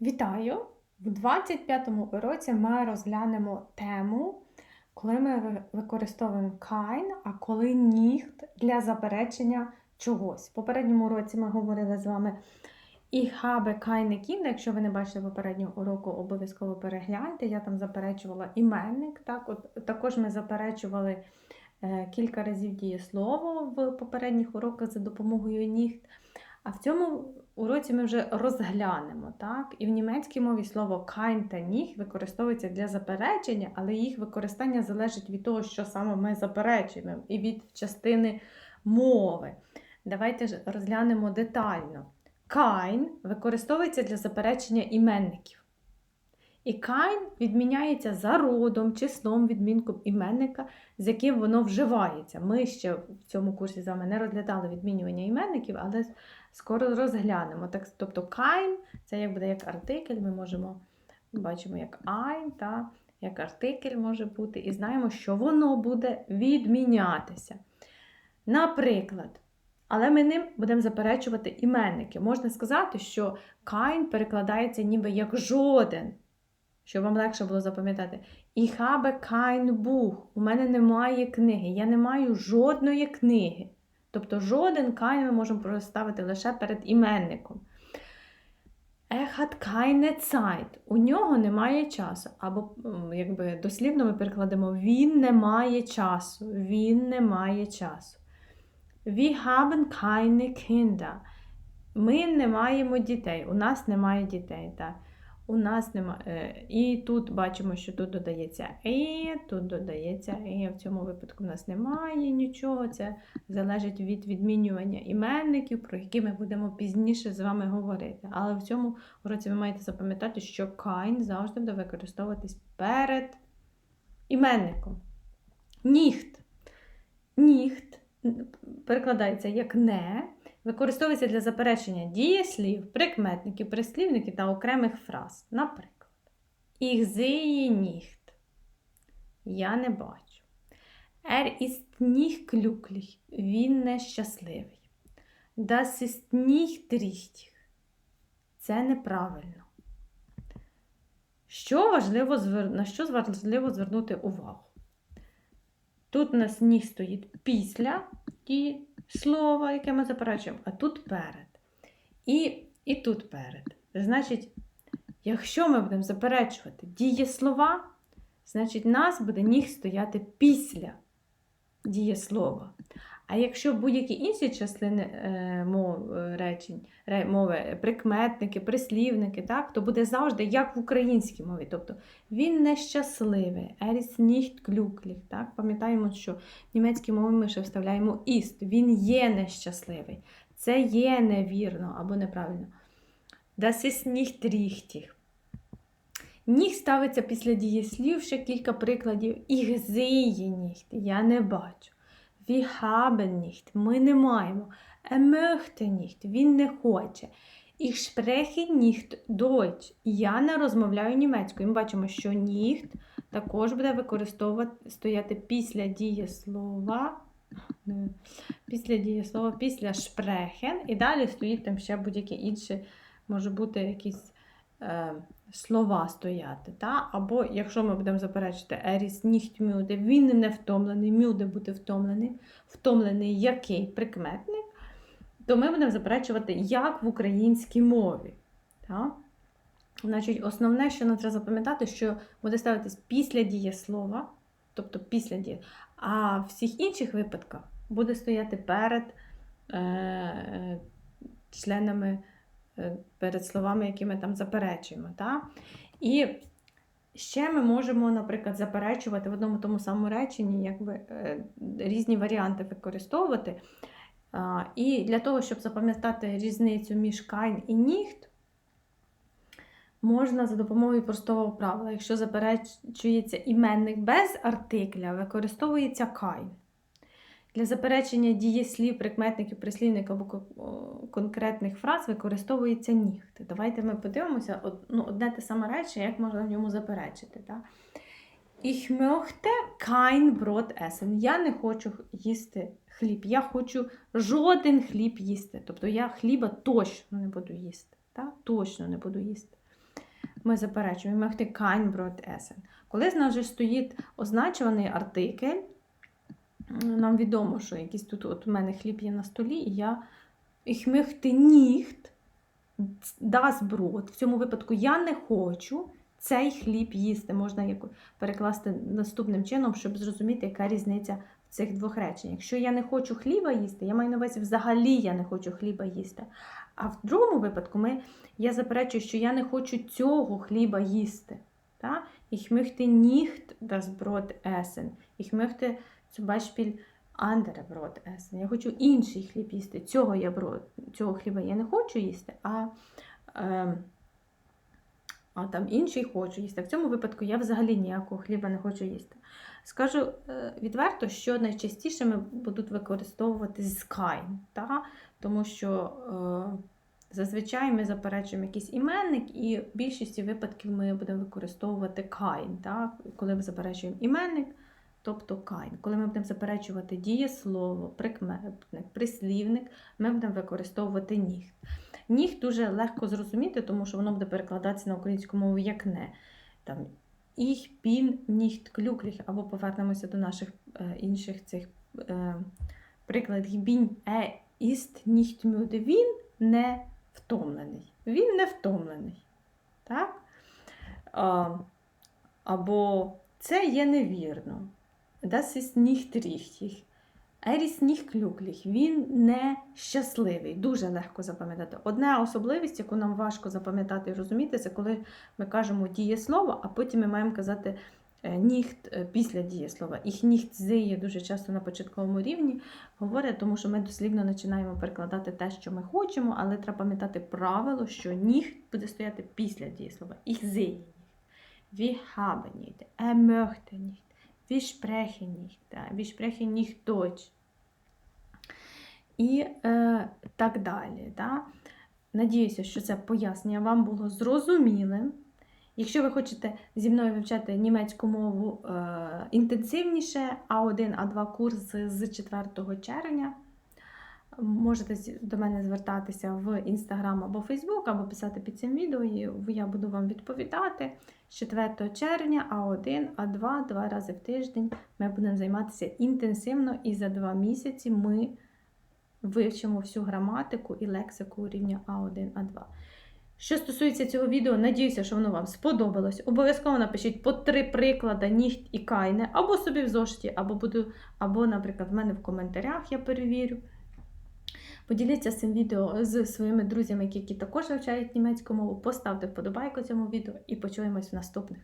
Вітаю! В 25-му уроці ми розглянемо тему, коли ми використовуємо kein, а коли nicht для заперечення чогось. В попередньому уроці ми говорили з вами habe keine Kinder. Якщо ви не бачите попереднього уроку, обов'язково перегляньте. Я там заперечувала іменник. Так? От, також ми заперечували е, кілька разів дієслово в попередніх уроках за допомогою nicht. А в цьому уроці ми вже розглянемо, так? І в німецькій мові слово kein та nicht використовується для заперечення, але їх використання залежить від того, що саме ми заперечуємо, і від частини мови. Давайте ж розглянемо детально. Kein використовується для заперечення іменників. І kein відміняється за родом, числом, відмінком іменника, з яким воно вживається. Ми ще в цьому курсі з вами не розглядали відмінювання іменників, але скоро розглянемо. Так, тобто kein це як буде як артикль, ми можемо бачимо як ein, та, як артикль може бути, і знаємо, що воно буде відмінятися. Наприклад, але ми ним будемо заперечувати іменники. Можна сказати, що kein перекладається ніби як жоден, щоб вам легше було запам'ятати. Ich habe kein Buch. У мене немає книги. Я не маю жодної книги. Тобто жоден kein ми можемо проставити лише перед іменником. Er hat keine. У нього немає часу. Або, якби дослівно ми перекладемо він не має часу. Він не має часу. Wir haben keine Kinder. Ми не маємо дітей. У нас немає дітей. Так? У нас немає. І тут бачимо, що тут додається і, тут додається і. В цьому випадку в нас немає нічого. Це залежить від відмінювання іменників, про які ми будемо пізніше з вами говорити. Але в цьому уроці ви маєте запам'ятати, що kein завжди буде використовуватись перед іменником. Ніхт. Ніхт перекладається як не, використовується для заперечення дієслів, прикметників, прислівників та окремих фраз. Наприклад, Ich sehe. Я не бачу. Er ist nicht glücklich. Він нещасливий. Das ist nicht richtig. Це неправильно. Що важливо, на що важливо звернути увагу? Тут у нас ні стоїть після ті слова, яке ми заперечуємо, а тут перед. І, і тут перед. Значить, якщо ми будемо заперечувати дієслова, значить, нас буде ніг стояти після дієслова. А якщо будь-які інші частини е, мов, е, речень, ре, мови, прикметники, прислівники, так, то буде завжди як в українській мові. Тобто він нещасливий, ist nicht glücklich. Пам'ятаємо, що в німецькій мові ми ще вставляємо ist. Він є нещасливий. Це є невірно або неправильно. Das ist nicht richtig. Ніг ставиться після дієслів ще кілька прикладів. Ich sehe. Я не бачу. Wir haben. Ми не маємо. Er. Він не хоче. Ich spreche nicht Deutsch. Я не розмовляю німецькою. Ми бачимо, що nicht також буде використовувати стояти після дієслова. Після дієслова, після sprechen. І далі стоїть там ще будь-які інші, може бути якісь е, слова стояти. Та? Або якщо ми будемо заперечити ist nicht müde, він не втомлений, müde бути втомлений. Втомлений який прикметник, то ми будемо заперечувати як в українській мові. Так? Значить, основне, що нам треба запам'ятати, що буде ставитись після дієслова, тобто після дії, а в всіх інших випадках буде стояти перед е, членами, перед словами, які ми там заперечуємо. Так? І ще ми можемо, наприклад, заперечувати в одному тому самому реченні, якби е, різні варіанти використовувати. І для того, щоб запам'ятати різницю між kein і nicht, можна за допомогою простого правила. Якщо заперечується іменник без артикля, використовується kein. Для заперечення дієслів, прикметників, прислівників або конкретних фраз використовується nicht. Давайте ми подивимося ну, одне те саме речення, як можна в ньому заперечити. Так? Ich möchte kein Brot essen. Я не хочу їсти хліб. Я хочу жоден хліб їсти. Тобто я хліба точно не буду їсти. Так? Точно не буду їсти. ми заперечуємо, ми möchte kein Brot essen. Коли з нас вже стоїть означуваний артикль, нам відомо, що якийсь тут от у мене хліб є на столі, і я ich möchte nicht das Brot. В цьому випадку я не хочу цей хліб їсти. Можна перекласти наступним чином, щоб зрозуміти, яка різниця в цих двох реченнях. Якщо я не хочу хліба їсти, я маю на увазі взагалі я не хочу хліба їсти. А в другому випадку ми, я заперечую, що я не хочу цього хліба їсти. Та? Ich möchte nicht das Brot essen. Ich möchte Beispiel andere Brot. Я хочу інший хліб їсти. Цього, я бро... цього хліба я не хочу їсти, а, е, а там інший хочу їсти. В цьому випадку я взагалі ніякого хліба не хочу їсти. Скажу е, відверто, що найчастіше ми будуть використовувати та? тому що е, зазвичай ми заперечуємо якийсь іменник, і в більшості випадків ми будемо використовувати та? коли ми заперечуємо іменник. Тобто кайн. Коли ми будемо заперечувати дієслово, прикметник, прислівник, ми будемо використовувати ніхт. Ніхт дуже легко зрозуміти, тому що воно буде перекладатися на українську мову як не. Там, Ich bin nicht glücklich, або повернемося до наших е, інших цих е, прикладів. Ich bin, er ist nicht. Він не втомлений. Він не втомлений. Так? А, або це є невірно. Das ist nicht richtig. Er ist nicht glücklich. Він не щасливий. Дуже легко запам'ятати. Одна особливість, яку нам важко запам'ятати і розуміти, це коли ми кажемо дієслово, а потім ми маємо казати е, ніхт е, після дієслова. Їх ніхт є дуже часто на початковому рівні говорять, тому що ми дослівно починаємо перекладати те, що ми хочемо, але треба пам'ятати правило, що ніхт буде стояти після дієслова. Sehe nicht. Wir haben nicht. Er. Wir sprechen nicht. Да? Wir sprechen nicht Deutsch. І е, так далі. Да? Надіюся, що це пояснення вам було зрозумілим. Якщо ви хочете зі мною вивчати німецьку мову е, інтенсивніше, А1, А2 курси з 4 червня, можете до мене звертатися в Інстаграм або Фейсбук, або писати під цим відео, і я буду вам відповідати. З 4 червня А1, А2, два рази в тиждень ми будемо займатися інтенсивно, і за два місяці ми вивчимо всю граматику і лексику рівня А1, А2. Що стосується цього відео, надіюся, що воно вам сподобалось. Обов'язково напишіть по три приклади ніхт і кайне, або собі в зошиті, або буду, або, наприклад, в мене в коментарях я перевірю. Поділіться цим відео з своїми друзями, які також вивчають німецьку мову. Поставте вподобайку цьому відео і почуємось в наступних.